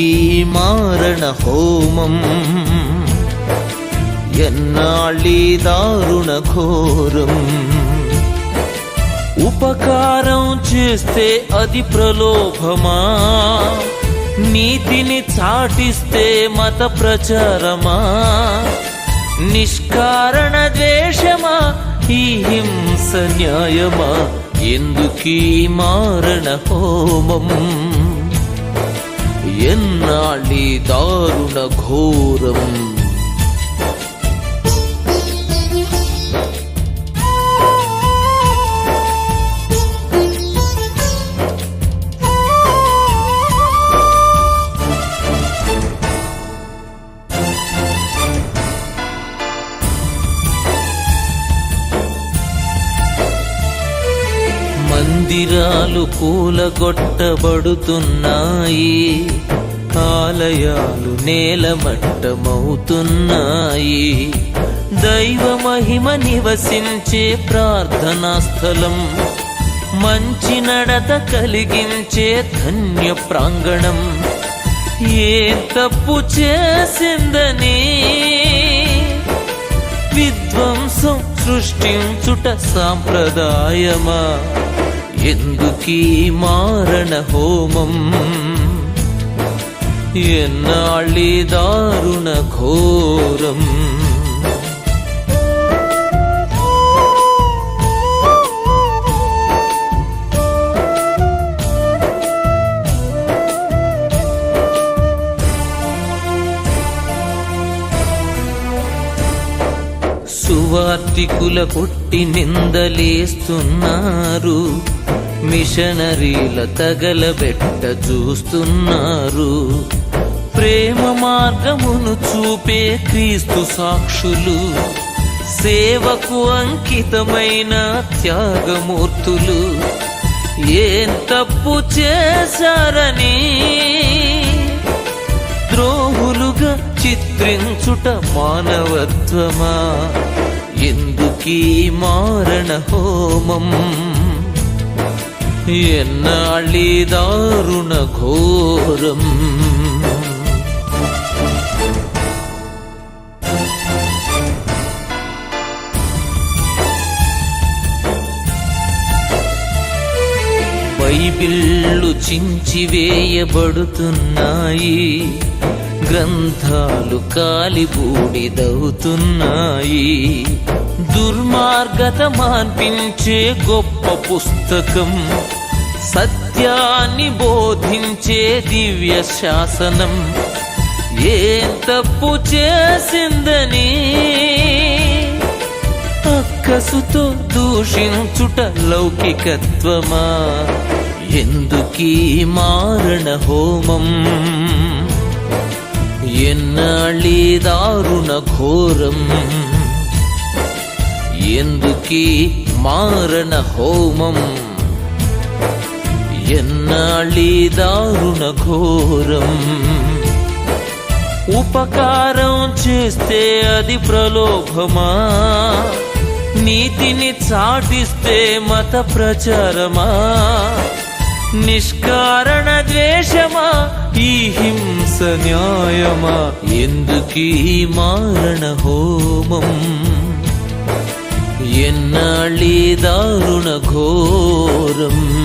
ఎందుకీ మారణ హోమం. ఎన్నాళ్ళీ దారుణ ఘోరం. ఉపకారం చేస్తే అది ప్రలోభమా? నీతిని చాటిస్తే మత ప్రచారమా? నిష్కారణ ద్వేషమా? ఈ హింస న్యాయమా? ఎందుకీ మారణ హోమం? ఎన్నాళ్ళీ దారుణ ఘోరం. మందిరాలు కూలగొట్టబడుతున్నాయి. ఆలయాలు నేలమట్టమవుతున్నాయి. దైవ మహిమ నివసించే ప్రార్థనా స్థలం మంచి నడత కలిగించే ధన్య ప్రాంగణం. ఏ తప్పు చేసిందని విధ్వంసం సృష్టించుట సాంప్రదాయమా? ఎందుకీ మారణ హోమం? ఎన్నాళ్ళీ దారుణ ఘోరం? సువార్తికుల కొట్టి నిందలేస్తున్నారు. మిషనరీల తగలబెట్ట చూస్తున్నారు. ప్రేమ మార్గమును చూపే క్రీస్తు సాక్షులు. సేవకు అంకితమైన త్యాగమూర్తులు. ఏం తప్పు చేశారని ద్రోహులుగా చిత్రించుట మానవత్వమా? ఎందుకీ మారణ హోమం? ఎన్నాళ్ళీ దారుణ ఘోరం? బైబిళ్ళు చించివేయబడుతున్నాయి గ్రంథాలు కాలిబూడిదవుతున్నాయి. దుర్మార్గత మాన్పించే గొప్ప పుస్తకం సత్యాన్ని బోధించే దివ్య శాసనం. ఏం తప్పు చేసిందని అక్కసుతో దూషించుట లౌకికత్వమా? ఎందుకీ మారణ హోమం? ఎన్నాళ్ళీ దారుణ ఘోరం? ఎందుకీ మారణ హోమం? ఎన్నాళ్ళీ దారుణ ఘోరం? ఉపకారం చేస్తే అది ప్రలోభమా? నీతిని చాటిస్తే మత ప్రచారమా? నిష్కారణ ద్వేషమా? ఈ హింస న్యాయమా? ఎందుకీ మారణ హోమం? ఎన్నాళ్ళీ దారుణ ఘోరం?